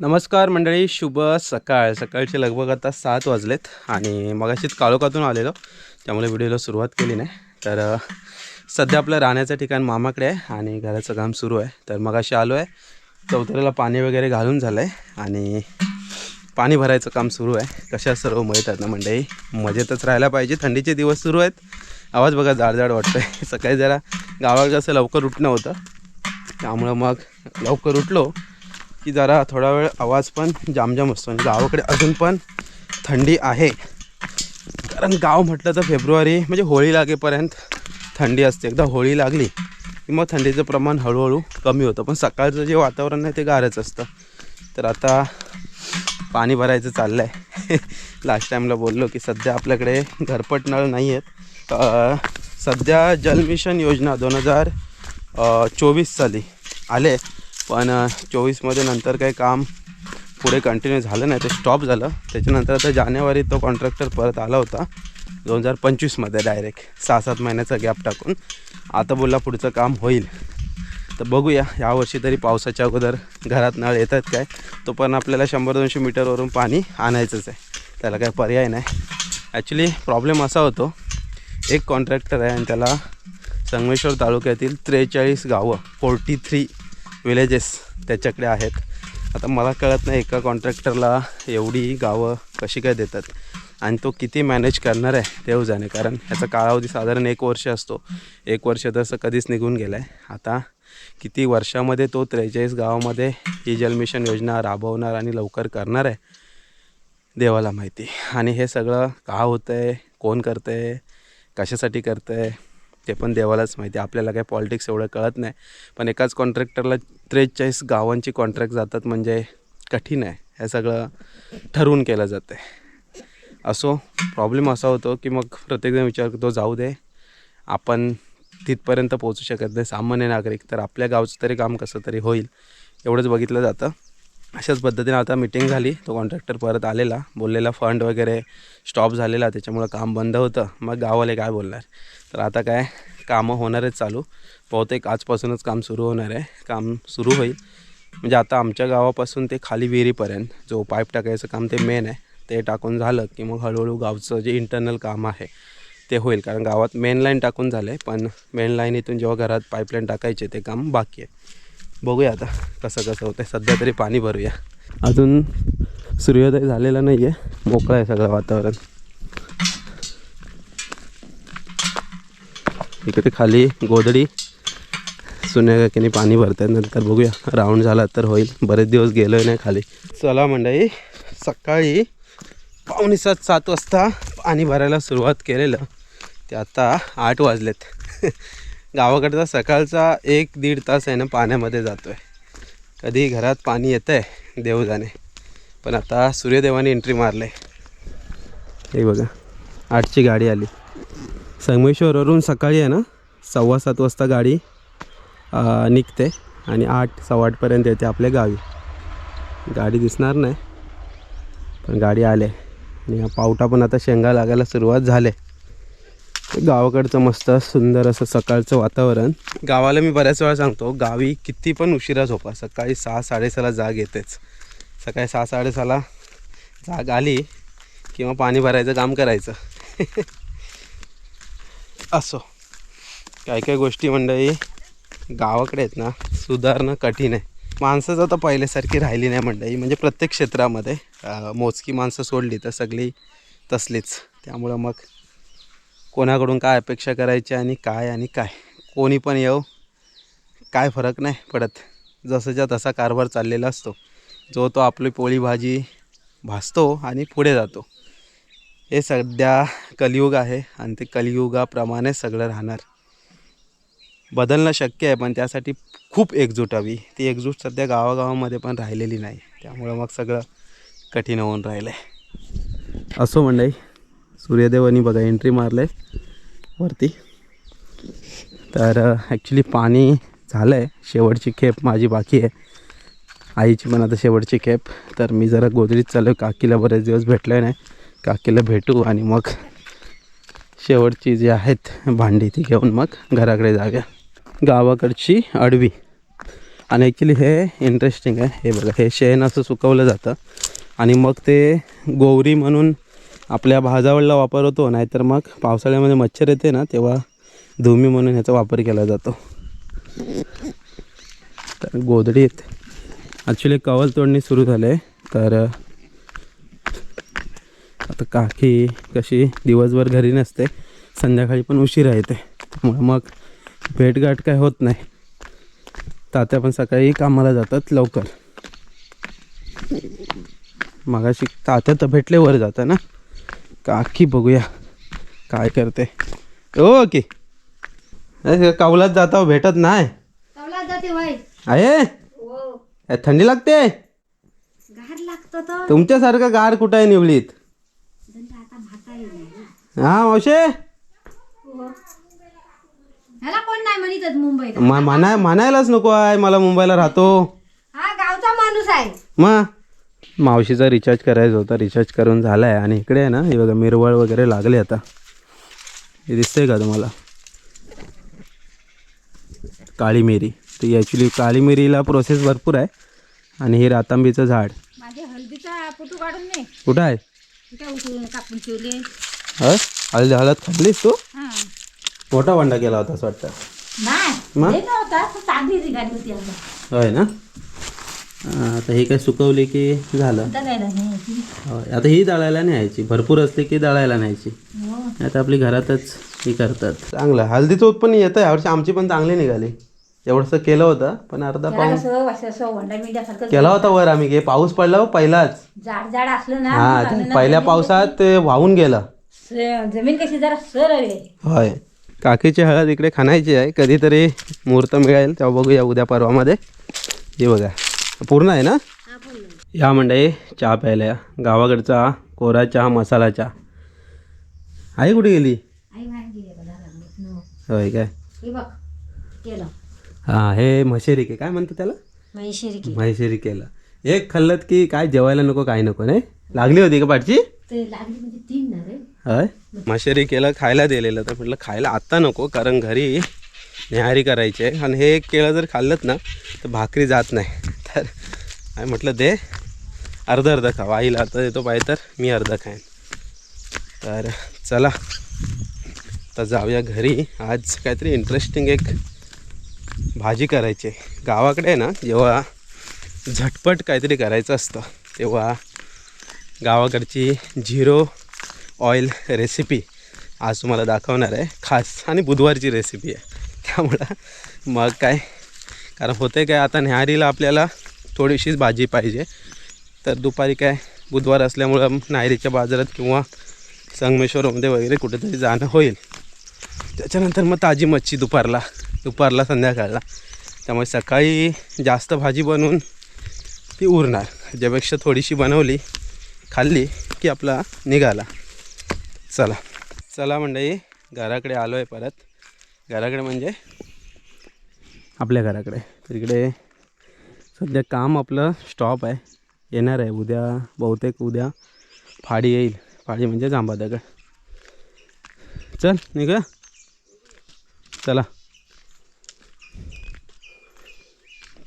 नमस्कार मंडळी शुभ सकाळ. सकाळचे लगभग आता सात वाजलेत आणि मगाशीच काळोखातून आलेलो त्यामुळे व्हिडिओला सुरुवात केली नाही. तर सध्या आपलं राहण्याचं ठिकाण मामाकडे आहे आणि घराचं काम सुरू आहे. तर मगाशी आलो आहे चौथऱ्याला पाणी वगैरे घालून झालं आहे आणि पाणी भरायचं काम सुरू आहे. कशा सर्व मिळतात ना मंडळी? मजेतच राहायला पाहिजे. थंडीचे दिवस सुरू आहेत. आवाज बघा जाडजाड वाटतो आहे सकाळी जरा गावाला कसं लवकर उठणं होतं. त्यामुळं मग लवकर उठलो. की जरा थोडा वेळ आवाज पण जामजाम असतो. आणि गावाकडे अजून पण थंडी आहे. कारण गाव म्हटलं तर फेब्रुवारी म्हणजे होळी लागेपर्यंत थंडी असते. एकदा होळी लागली की मग थंडीचं प्रमाण हळूहळू कमी होतं. पण सकाळचं जे वातावरण आहे ते गारच असतं. तर आता पाणी भरायचं चाललं आहे लास्ट टाईमला बोललो की सध्या आपल्याकडे घरपट नळ नाही आहेत सध्या जल मिशन योजना दोन हजार चोवीस साली आले. पण चोवीसमध्ये नंतर काही काम पुढे कंटिन्यू झालं नाही ते स्टॉप झालं. त्याच्यानंतर आता जानेवारी तो कॉन्ट्रॅक्टर परत आला होता दोन हजार पंचवीसमध्ये डायरेक्ट सहा सात महिन्याचा गॅप टाकून. आता बोलला पुढचं काम होईल. तर बघूया यावर्षी तरी पावसाच्या अगोदर घरात नळ येतात काय? तो पण आपल्याला शंभर दोनशे मीटरवरून पाणी आणायचंच आहे. त्याला काही पर्याय नाही. ॲक्च्युली प्रॉब्लेम असा होतो एक कॉन्ट्रॅक्टर आहे आणि त्याला संगमेश्वर तालुक्यातील त्रेचाळीस गावं फोर्टी थ्री विलेजेस त्याच्याकडे आहेत. आता मला कळत नाही एका कॉन्ट्रॅक्टरला एवढी गावं कशी काय देतात. आणि तो किती मॅनेज करणार आहे तेव जाणे. कारण ह्याचा कालावधी साधारण एक वर्ष असतो. एक वर्ष तसं कधीच निघून गेलं आहे आता किती वर्षामध्ये तो त्रेचाळीस गावामध्ये ही जल मिशन योजना राबवणार आणि लवकर करणार आहे देवाला माहिती. आणि हे सगळं का होतं आहे कोण करतं आहे कशासाठी करतं आहे ते पण देवालाच माहिती आपल्याला काही पॉलिटिक्स एवढं कळत नाही. पण एकाच कॉन्ट्रॅक्टरला त्रेचाळीस गावांची कॉन्ट्रॅक्ट जातात म्हणजे कठीण आहे. हे सगळं ठरवून केलं जातं आहे असो प्रॉब्लेम असा होतो की मग प्रत्येकजण विचार करतो जाऊ दे. आपण तिथपर्यंत पोहोचू शकत नाही. सामान्य नागरिक तर आपल्या गावचं तरी काम कसं तरी होईल. एवढंच बघितलं जातं. अशाच पद्धतीने आता मिटिंग झाली. तो कॉन्ट्रॅक्टर परत आलेला. बोललेला फंड वगैरे स्टॉप झालेला. त्याच्यामुळं काम बंद होतं. मग गावाला काय बोलणार? तर आता काय? कामं होणारच चालू. बहुतेक आजपासूनच काम सुरू होणार आहे. काम सुरू होईल. म्हणजे आता आमच्या गावापासून ते खाली विहिरीपर्यंत जो पाईप टाकायचं काम ते मेन आहे ते टाकून झालं की मग हळूहळू गावचं जे इंटरनल काम आहे ते होईल. कारण गावात मेन लाईन टाकून झालं आहे पण मेन लाईन इथून जेव्हा घरात पाईपलाईन टाकायचे ते काम बाकी आहे. बघूया आता कसं कसं होतं सध्या तरी पाणी भरूया. अजून सूर्योदय झालेला नाही आहे मोकळं आहे सगळं वातावरण. इकडे खाली गोदडी सुन्याकाकीने पाणी भरत आहे नंतर बघूया. राऊंड झाला तर होईल. बरेच दिवस गेलो नाही खाली. चला मंडळी सकाळी पावणे सात सात वाजता पाणी भरायला सुरुवात केलेलं. ते आता आठ वाजलेत. गावाकडचा सकाळचा एक दीड तास आहे ना पाण्यामध्ये जातो आहे कधी घरात पाणी येतं आहे देवजाने पण आता सूर्यदेवाने एंट्री मारलं. आहे हे बघा आठची गाडी आली. संगमेश्वरवरून सकाळी आहे ना? सव्वा सात वाजता गाडी निघते आणि आठ सव्वा आठपर्यंत येते आपल्या गावी. गाडी दिसणार नाही पण गाडी आले आणि पावटा पण आता शेंगा लागायला सुरुवात झाले गावाकडचं मस्त सुंदर असं सकाळचं वातावरण. गावाला मी बऱ्याच वेळा सांगतो गावी किती पण उशिरा झोपा. सकाळी सहा साडेसहाला जाग येतेच. सकाळी सहा साडेसहाला जाग आली किंवा पाणी भरायचं काम करायचं. असो. काही काही गोष्टी मंडळी गावाकडे आहेत ना सुधारणं कठीण आहे. माणसंच आता पहिल्यासारखी राहिली नाही मंडळी म्हणजे प्रत्येक क्षेत्रामध्ये मोजकी माणसं सोडली तर सगळी तसलीच. त्यामुळं मग कोणाकडून काय अपेक्षा करायची आणि काय आणि काय? कोणी पण येऊ काय फरक नाही पडत. जसंच्या तसा कारभार चाललेला असतो. जो तो आपली पोळी भाजी भासतो आणि पुढे जातो. हे सध्या कलियुग आहे आणि ते कलियुगाप्रमाणे सगळं राहणार. बदलणं शक्य आहे पण त्यासाठी खूप एकजूट हवी. ती एकजूट सध्या गावागावामध्ये पण राहिलेली नाही. त्यामुळं मग सगळं कठीण होऊन राहिलं आहे असो मंडळी सूर्यदेवानी बघा एंट्री मारलं आहे वरती. तर ॲक्च्युली पाणी झालं आहे शेवटची खेप माझी बाकी आहे. आईची पण आता शेवटची खेप. तर मी जरा गोदरीत चाललो काकीला बरेच दिवस भेटले नाही. काकीला भेटू आणि मग शेवटची जी आहेत भांडी ती घेऊन मग घराकडे जाऊया. गावाकडची अडवी आणि ॲक्च्युली हे इंटरेस्टिंग आहे. हे बघा हे शेण असं सुकवलं जातं. आणि मग ते गोवरी म्हणून आपल्या भाजावळला वापर होतो नाहीतर मग पावसाळ्यामध्ये मच्छर येते ना तेव्हा धुमी म्हणून ह्याचा वापर केला जातो. तर गोधडीत ॲक्च्युली कवल तोडणी सुरू झाले तर आता काकी कशी दिवसभर घरी नसते संध्याकाळी पण उशिरा येते त्यामुळे मग भेटगाठ काय होत नाही. तात्या पण सकाळी कामाला जातात लवकर. मगाशी तात्या तर भेटले वर जातं ना काकी बघूया काय करते. ओके कावलात जाता भेटत नाही. आहे? हो. थंडी लागते? गार लागतो तो तुमच्यासारखं गार कुठं आहे निवलीत दंड आता म्हातारी झाली. हा मावशे. ह्याला कोण नाही म्हणत मुंबईत म- म्हणाय म्हणायलाच नको आहे मला मुंबईला राहतो. हा गावचा माणूस आहे. मग मावशीचा रिचार्ज करायचा होता रिचार्ज करून झाला आहे आणि इकडे आहे ना हे बघा मिरवळ वगैरे लागले आता. हे दिसतंय का तुम्हाला? काळी मिरी तर ॲक्च्युली काळी मिरीला प्रोसेस भरपूर आहे. आणि हे रातांबीचं झाड. माझे हळदीचा फोटो काढून ने कुठं आहे? काय उचलून कापून ठेवले हं हळद हळद खाल्लीस तू? मोठा वांडा केला होता असं वाटतं. नाही मग? ते नव्हता तो चांगली निघाली होती आता. होय ना? आता हे काय सुकवली की झालं? आता होय ही दळायला न्यायची. भरपूर असते की दळायला न्यायची. हो. आता आपली घरातच हे करतात. चांगलं. हल्दीचं उत्पन्न येतं यावर्षी आमची पण चांगली निघाली. एवढंसं केलं होतं पण अर्धा त्याला पाऊस कसं असं असं वंडा मिंड्यासारखं केला होता वर आम्ही. पाऊस पडला हो पहिलाच. जाड जाड असलं ना हा ते पहिल्या पावसात ते वाहून गेलं. स- जमीन कशी जरा सर आहे होय. काकीची हळद इकडे खाणायची आहे. कधीतरी मुहूर्त मिळेल तेव्हा बघूया उद्या परवामध्ये. हे बघा. पूर्ण आहे ना? या मंडळी चहा प्यायला या. गावाकडचा कोरा चहा मसाला चहा आई कुठे गेली? आई बाहेर गेली बघा लागलं. होय काय? हे बघ केलं. हां हे म्हशेरी के काय म्हणतात त्याला? म्हैसेरी केलं. एक खाल्लं की काय जेवायला नको काय नको नाही? लागली होती का पाठची? ते लागली म्हणजे तीन ना रे. होय म्हशेरी केलं खायला दिलेलं. तर म्हटलं खायला आत्ता नको कारण घरी न्याहारी करायची आहे. आणि हे केळं जर खाल्लंत ना तर भाकरी जात नाही. तर काय म्हटलं दे अर्ध अर्ध खावा आईला आता देतो पाहिजे तर मी अर्ध खाईन. तर चला आता जाऊया घरी. आज काहीतरी इंटरेस्टिंग एक भाजी करायची आहे. गावाकडे आहे ना जेव्हा झटपट काहीतरी करायचं असतं तेव्हा गावाकडची झिरो ऑइल रेसिपी आज तुम्हाला दाखवणार आहे. खास आणि बुधवारची रेसिपी आहे. त्यामुळं मग काय? कारण होते काय आता न्याहारीला आपल्याला थोडीशीच भाजी पाहिजे. तर दुपारी काय बुधवार असल्यामुळं नायरीच्या बाजारात किंवा संगमेश्वरमध्ये वगैरे कुठेतरी जाणं होईल. त्याच्यानंतर मग ताजी मच्छी दुपारला दुपारला संध्याकाळला. त्यामुळे सकाळी जास्त भाजी बनवून ती उरणार. ज्यापेक्षा थोडीशी बनवली खाल्ली की आपला निघाला. चला. चला मंडळी घराकडे आलो आहे परत. घराकडे म्हणजे? आपल्या घराकडे. तर इकडे सध्या काम आपलं स्टॉप आहे. येणार आहे. उद्या बहुतेक उद्या फाडी येईल. फाडी म्हणजे जांबा दगड चल निघ चला.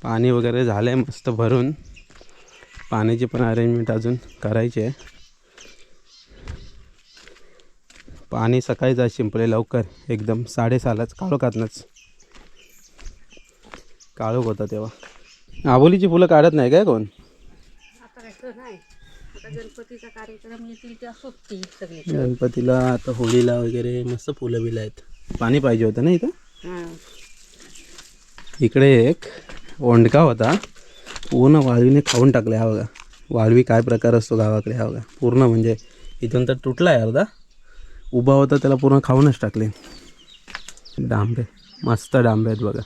पाणी वगैरे झालं आहे मस्त भरून. पाण्याची पण अरेंजमेंट अजून करायची आहे. पाणी सकाळीच आज शिंपले लवकर. एकदम साडेसहालाच काळोखातनंच काळोख होता तेव्हा. आबोलीची फुलं काढत नाही काय कोण? गणपतीचा कार्यक्रम येतील सगळे गणपतीला आता होळीला वगैरे मस्त फुलं बिलं आहेत. पाणी पाहिजे होतं ना इथं? इकडे एक ओंडका होता. पूर्ण वाळवीने खाऊन टाकले हा बघा. वाळवी काय प्रकार असतो गावाकडे हा बघा. पूर्ण म्हणजे इथून तर तुटला आहे अर्धा. उभा होता त्याला पूर्ण खाऊनच टाकले. डांबे मस्त डांबे आहेत बघा.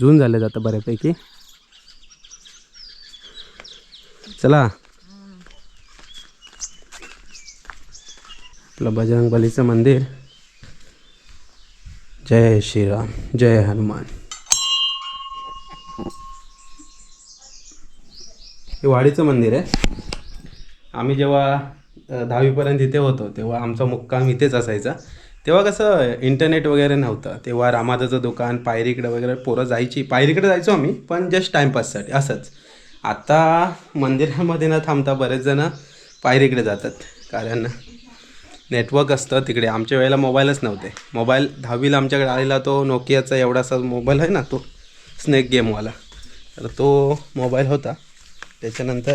जून झाले जातं बऱ्यापैकी. चला. आपलं बजरंग बलीचं मंदिर. जय श्रीराम जय हनुमान. हे वाडीचं मंदिर आहे. आम्ही जेव्हा दहावीपर्यंत इथे होतो. तेव्हा आमचा मुक्काम इथेच असायचा. तेव्हा कसं इंटरनेट वगैरे नव्हतं. तेव्हा रामादाचं दुकान पायरीकडे वगैरे पोरं जायची. पायरीकडे जायचो आम्ही पण जस्ट टाईमपाससाठी असंच. आता मंदिरामध्ये न थांबता बरेच जणं पायरीकडे जातात. कारण नेटवर्क असतं तिकडे. आमच्या वेळेला मोबाईलच नव्हते. मोबाईल दहावीला आमच्याकडे आलेला तो नोकियाचा एवढासा मोबाईल आहे ना तो स्नेक गेमवाला तर तो मोबाईल होता. त्याच्यानंतर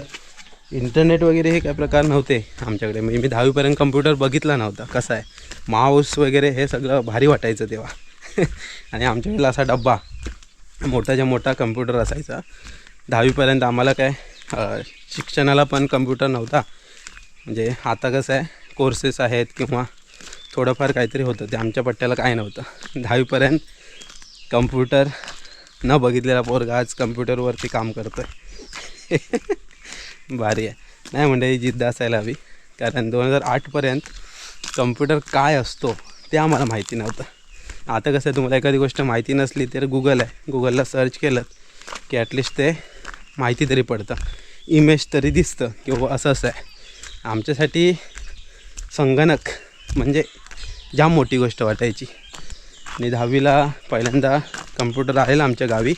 इंटरनेट वगैरे हे काय प्रकार नव्हते आमच्याकडे. म्हणजे मी दहावीपर्यंत कम्प्युटर बघितला नव्हता. कसं आहे? माऊस वगैरे हे सगळं भारी वाटायचं तेव्हा. आणि आमच्याकडला असा डब्बा मोठाच्या मोठा कम्प्युटर असायचा. दहावीपर्यंत आम्हाला काय शिक्षणाला पण कम्प्युटर नव्हता. म्हणजे आता कसं आहे कोर्सेस आहेत किंवा थोडंफार काहीतरी होतं. ते आमच्या पट्ट्याला काय नव्हतं. दहावीपर्यंत कम्प्युटर न बघितलेला पोरगा आज कम्प्युटरवरती काम करतो आहे भारी आहे. नाही म्हणजे ही जिद्द असायला हवी. कारण दोन हजार आठपर्यंत कम्प्युटर काय असतो ते आम्हाला माहिती नव्हतं. आता कसं आहे तुम्हाला एखादी गोष्ट माहिती नसली तर गुगल आहे. गुगलला सर्च केलं की ॲटलिस्ट ते माहिती तरी पडतं. इमेज तरी दिसतं किंवा असं असं आहे. आमच्यासाठी संगणक म्हणजे जाम मोठी गोष्ट वाटायची. आणि दहावीला पहिल्यांदा कम्प्युटर आलेला आमच्या गावी.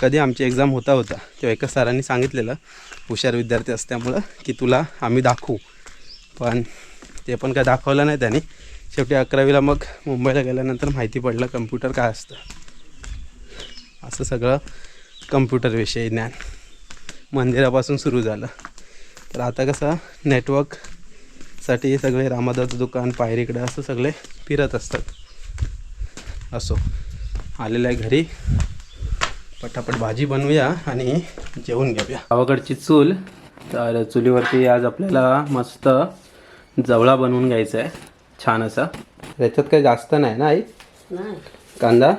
कधी आमची एक्झाम होता होता तेव्हा एका सरांनी सांगितलेलं हुशार विद्यार्थी असल्यामुळं की तुला आम्ही दाखवू. पण ते पण काय दाखवलं नाही त्यांनी. शेवटी अकरावीला मग मुंबईला गेल्यानंतर माहिती पडलं कम्प्युटर काय असतं. असं सगळं कम्प्युटरविषयी ज्ञान. मंदिरापासून सुरू झालं. तर आता कसं नेटवर्कसाठी सगळे रामादाचं दुकान पायरीकडे असं सगळे फिरत असतात. असो आलेलं आहे घरी पटापट भाजी बनवूया आणि जेवून घेऊया. गावाकडची चूल. तर चुलीवरती आज आपल्याला मस्त जवळा बनवून घ्यायचा आहे. छान असा. त्याच्यात काही जास्त नाही ना आई? नाही. कांदा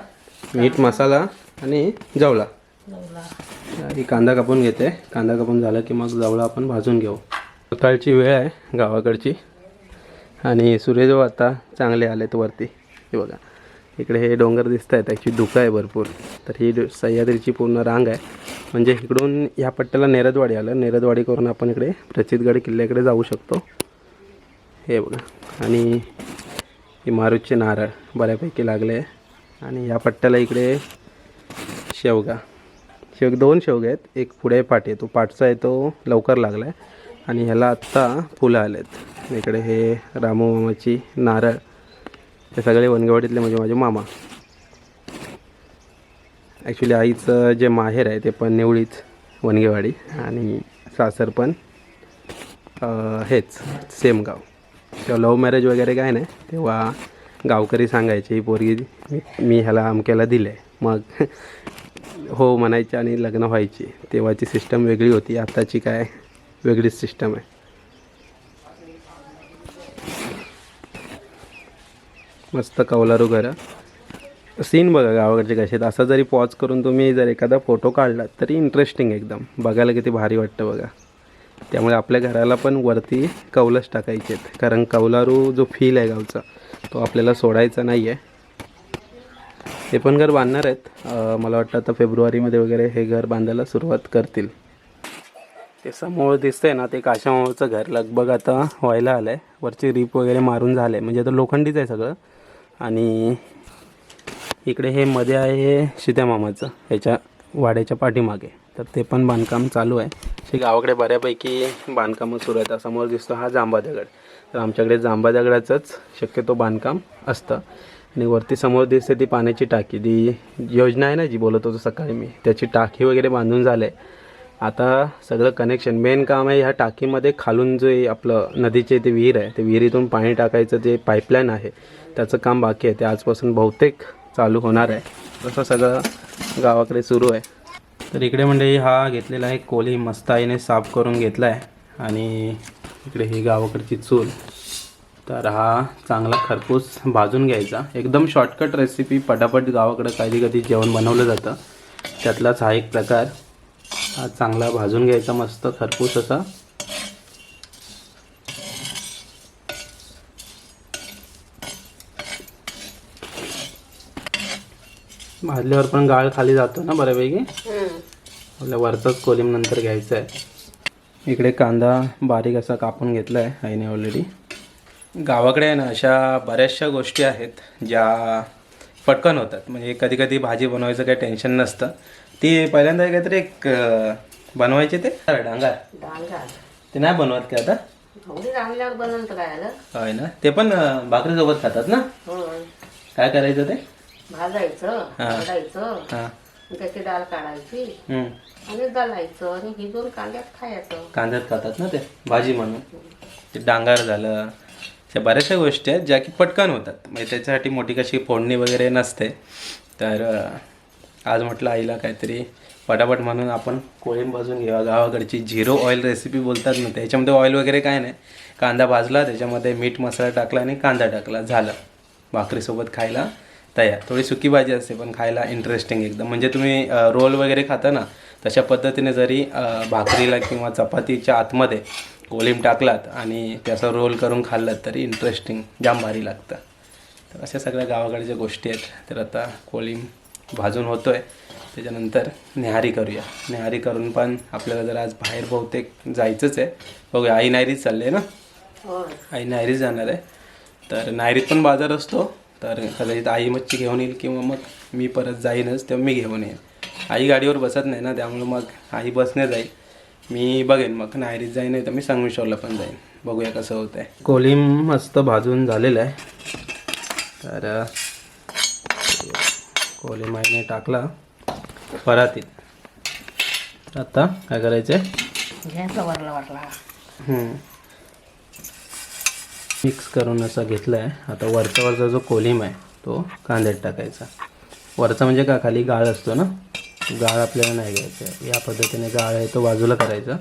मीठ मसाला आणि जवळा. जवला ही कांदा कापून घेते. कांदा कापून झाला की मग जवळ आपण भाजून घेऊ. सकाळची वेळ आहे गावाकडची. आणि सूर्यदेव आता चांगले आलेत वरती. हे बघा. इकडे हे डोंगर दिसत आहेत ॲक्च्युली धुकं आहे भरपूर. तर ही सह्याद्रीची पूर्ण रांग आहे. म्हणजे इकडून ह्या पट्ट्याला नेरदवाडी आलं. नेरदवाडी करून आपण इकडे प्रचितगड किल्ल्याकडे जाऊ शकतो. हे बघा. आणि ही नारळ बऱ्यापैकी लागले. आहे आणि या पट्ट्याला इकडे शेवगा. शेवग दोन शेवगे आहेत. एक पुढे पाठ आहे. तो पाठचा आहे तो लवकर लागला आहे आणि ह्याला आत्ता फुलं आले आहेत इकडे हे रामूबामाची नारळ. हे सगळे वनगेवाडीतले म्हणजे माझे मामा. ॲक्च्युली आईचं जे माहेर आहे ते पण निवळीच वनगेवाडी आणि सासर पण हेच सेम गाव. तेव्हा लव्ह मॅरेज वगैरे काय नाही तेव्हा गावकरी सांगायचे ही पोरगी मी- ह्याला अमक्याला दिले मग हो म्हणायचे आणि लग्न व्हायची. तेव्हाची सिस्टम वेगळी होती. आत्ताची काय वेगळीच सिस्टम आहे. मस्त कौलारू घरं. सीन बघा गावाकडचे कसे आहेत. असं जरी पॉज करून तुम्ही जर एखादा फोटो काढलात तरी इंटरेस्टिंग एकदम. बघायला किती भारी वाटतं बघा. त्यामुळे आपल्या घराला पण वरती कौलच टाकायचे आहेत. कारण कौलारू जो फील आहे गावचा तो आपल्याला सोडायचा नाही आहे ते पण घर बांधणार आहेत. मला वाटतं आता फेब्रुवारीमध्ये वगैरे हे घर बांधायला सुरुवात करतील. ते समोर दिसतंय ना ते काशामामाचं घर. लगभग आता व्हायला आलं आहे वरची रीप वगैरे मारून झालं आहे म्हणजे आता लोखंडीच आहे सगळं. आणि इकडे हे मध्ये आहे हे सीतामामाचं मामाचं ह्याच्या वाड्याच्या पाठीमागे. तर ते पण बांधकाम चालू आहे. असे गावाकडे बऱ्यापैकी बांधकामं सुरू आहेत. समोर दिसतो हा जांबा दगड. तर आमच्याकडे जांबा दगडाचंच शक्यतो बांधकाम असतं. आणि वरती समोर दिसते ती पाण्याची टाकी. ती योजना आहे ना जी बोलत होतो सकाळी मी. त्याची टाकी वगैरे बांधून झाले. आता सगळं कनेक्शन मेन काम आहे ह्या टाकीमध्ये खालून जे आपलं नदीचे ते विहीर आहे ते विहिरीतून पाणी टाकायचं जे पाईपलाईन आहे त्याचं काम बाकी आहे. ते आजपासून बहुतेक चालू होणार आहे. तसं सगळं गावाकडे सुरू आहे. तर इकडे म्हणजे हा घेतलेला आहे कोली मस्ताईने साफ करून घेतला आहे. आणि इकडे ही गावाकडची चूल. तर हा चांगला खरपूस भाजून घ्यायचा. एकदम शॉर्टकट रेसिपी पटापट गावाकडं कधी कधी जेवण बनवलं जातं. त्यातलाच हा एक प्रकार. हा चांगला भाजून घ्यायचा मस्त खरपूस असा. भाजल्यावर पण गाळ खाली जातो ना बऱ्यापैकी? आपल्या वरचाच कोलिम नंतर घ्यायचा आहे इकडे कांदा बारीक असा कापून घेतला आहे आईने ऑलरेडी गावाकडे आहे ना अशा बऱ्याचशा गोष्टी आहेत ज्या पटकन होतात. म्हणजे कधी कधी भाजी बनवायचं काही टेन्शन नसतं. ती पहिल्यांदा काहीतरी एक अं, बनवायचे ते? डांगार. डांगार. ते नाही बनवत का आता? तर काय आलं होय ना. ते पण अं, भाकरीसोबत खातात ना? होय काय करायचं ते? भाजायचं भाजायचं हां. त्याची डाळ काढायची. हम्म. आणि दलायचं आणि भिजून कांद्यात खायचं. कांद्यात खातात ना ते? भाजी म्हणून. ते डांगार झालं. अशा बऱ्याचशा गोष्टी आहेत ज्या की पटकन होतात. म्हणजे त्याच्यासाठी मोठी कशी फोडणी वगैरे नसते. तर अं, आज म्हटलं आईला काहीतरी पटापट म्हणून आपण कोळीम भाजून घेऊया. गावाकडची झिरो ऑइल रेसिपी बोलतात ना त्याच्यामध्ये ऑइल वगैरे काय नाही. कांदा भाजला त्याच्यामध्ये मीठ मसाला टाकला आणि कांदा टाकला. झालं. भाकरीसोबत खायला तयार. थोडी सुकी भाजी असते पण खायला इंटरेस्टिंग एकदम. म्हणजे तुम्ही रोल वगैरे खाता ना तशा पद्धतीने जरी भाकरीला किंवा चपातीच्या आतमध्ये कोलिम टाकलात आणि त्याचा रोल करून खाल्लात तरी इंटरेस्टिंग जाम भारी लागतं. तर अशा सगळ्या गावाकडच्या गोष्टी आहेत. तर आता कोलिम भाजून होतो आहे त्याच्यानंतर न्याहारी करूया. न्याहारी करून पण आपल्याला जर आज बाहेर बहुतेक जायचंच आहे. बघूया आई नायरीच चालली आहे ना आई नायरीत जाणार आहे. तर नायरीत पण बाजार असतो. तर कदाचित आई मच्छी घेऊन येईल किंवा मग मी परत जाईनच तेव्हा मी घेऊन येईन. आई गाडीवर बसत नाही ना त्यामुळे मग आई बसने जाईल. मी बघेन मग नायरीत जाईन नाही तर मी संगमेश्वरला पण जाईन. बघूया कसं होतं आहे कोलिम मस्त भाजून झालेलं आहे. तर कोलिम आईने टाकला. परातीत आता काय करायचं आहे मिक्स करून असा घेतला आहे आता वरचा वरचा जो कोलिम आहे तो कांद्यात टाकायचा. वरचा म्हणजे का खाली गाळ असतो ना? गाळ आपल्याला नाही घ्यायचा. या पद्धतीने गाळ आहे तो बाजूला करायचा.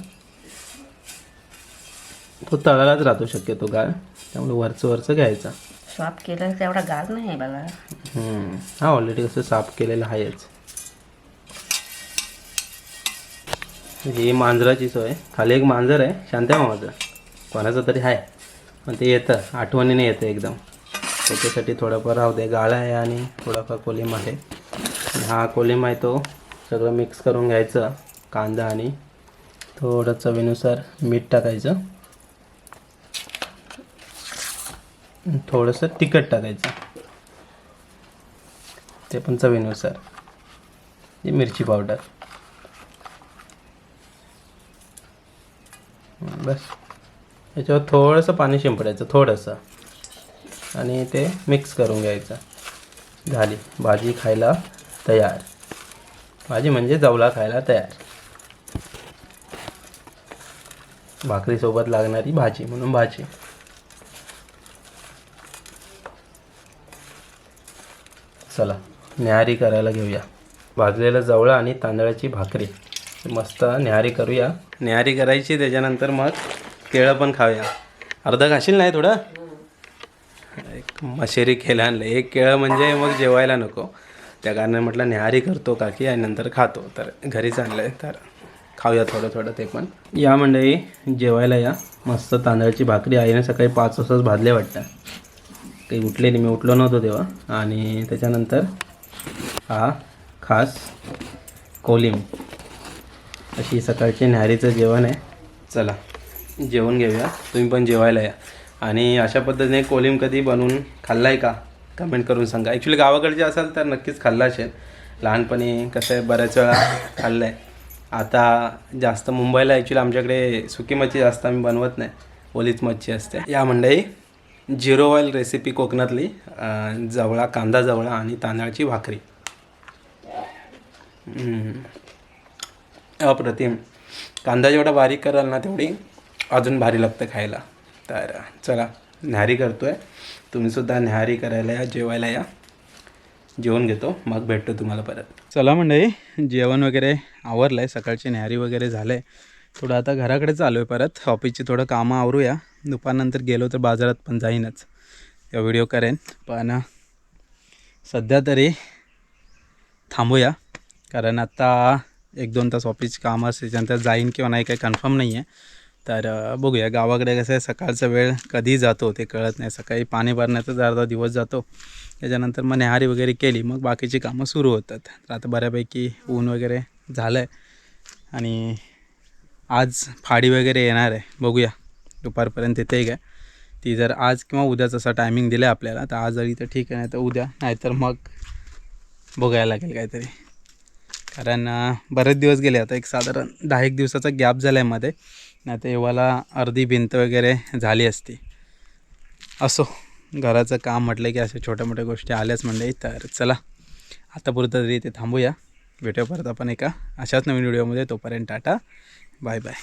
तो तळालाच राहतो शक्यतो गाळ. त्यामुळे वरचं वरचं घ्यायचा. स्वाप केलं तेवढा गाल नाही बघा. हा ऑलरेडी कसं साफ केलेलं आहेच. ही मांजराची सोय. खाली एक मांजर आहे. शांत आहे माझं कोणाचं तरी आहे. पण ते येतं. आठवणीने येतं एकदम. त्याच्यासाठी थोडंफार राहू दे. गाळा आहे आणि थोडाफार कोलिम आहे. हा कोलिम आहे तो. सगळं मिक्स करून घ्यायचं. कांदा आणि थोडं चवीनुसार मीठ टाकायचं. थोडंसं तिखट टाकायचं. ते पण चवीनुसार. ही मिरची पावडर बस. याच्यावर थोडंसं पाणी शिंपडायचं थोडंसं. आणि ते मिक्स करून घ्यायचं. झाली. भाजी खायला तयार. भाजी म्हणजे जवला खायला तयार. भाकरीसोबत लागणारी भाजी म्हणून भाजी. चला. न्याहारी करायला घेऊया. भाजलेलं जवळं आणि तांदळाची भाकरी. मस्त न्याहारी करूया. न्याहारी करायची त्याच्यानंतर मग केळं पण खाऊया. अर्धा खाशील नाही थोडं? एक मशेरी केलं आणलं. एक केळं म्हणजे मग जेवायला नको. त्या कारणाने म्हटलं न्याहारी करतो काकी आणि नंतर खातो. तर घरीच आणलं आहे तर खाऊया थोडं थोडं ते पण. या मंडळी जेवायला या. मस्त तांदळाची भाकरी. आईने सकाळी पाच वाजताच भाजले वाटतं. काही नाही. मी उठलो नव्हतो तेव्हा. आणि त्याच्यानंतर हा खास कोलिम. अशी सकाळचे न्याहारीचं जेवण आहे. चला जेवण घेऊया. तुम्ही पण जेवायला या. आणि अशा पद्धतीने कोलिम कधी बनवून खाल्ला आहे का? कमेंट करून सांगा. ॲक्च्युली गावाकडचे असाल तर नक्कीच खाल्ला असेल. लहानपणी कसं आहे बऱ्याच वेळा खाल्लं आहे आता जास्त मुंबईला ॲक्च्युली आमच्याकडे सुकी मच्छी जास्त आम्ही बनवत नाही. ओलीच मच्छी असते. या मंडळी झिरो ऑइल रेसिपी कोकणातली जवळा कांदा जवळा आणि तांदळाची भाकरी. अप्रतिम. कांदा जेवढा बारीक कराल ना तेवढी अजून भारी लागतं खायला. तर चला न्याहारी करतो आहे तुम्हीसुद्धा न्याहारी करायला या जेवायला या. जेवण घेतो मग भेटतो तुम्हाला परत. चला मंडळी जेवण वगैरे आवरलं आहे सकाळची न्याहारी वगैरे झालं आहे थोडं आता घराकडे चालू आहे परत ऑफिसची थोडं कामं आवरूया. दुपारनंतर गेलो तर बाजारात पण जाईनच. या व्हिडिओ करेन. पण सध्या तरी थांबूया. कारण आता एक दोन तास ऑफिस काम असते त्याच्यानंतर जाईन किंवा नाही काही कन्फर्म नाही आहे तर बघूया. गावाकडे कसं आहे सकाळचा वेळ कधी जातो ते कळत नाही. सकाळी पाणी भरण्याचाच अर्धा दिवस जातो. त्याच्यानंतर मग न्याहारी वगैरे केली मग बाकीची कामं सुरू होतात. तर आता बऱ्यापैकी ऊन वगैरे झालं आहे आणि आज फाडी वगैरे येणार आहे. बघूया. दुपारपर्यंत येते काय? ती जर आज किंवा उद्याच असा टायमिंग दिला आपल्याला तर आज जरी तर ठीक आहे नाही तर उद्या. नाहीतर मग बघायला लागेल काहीतरी. कारण बरेच दिवस गेले आता एक साधारण दहा एक दिवसाचा गॅप झाला आहे मध्ये. नाही तर एव्हाला अर्धी भिंत वगैरे झाली असती. असो घराचं काम म्हटलं की अशा छोट्या मोठ्या गोष्टी आल्याच म्हणले तर चला आता पुरतं तरी इथे थांबूया. भेटूया परत आपण एका अशाच नवीन व्हिडिओमध्ये. तोपर्यंत टाटा. Bye bye.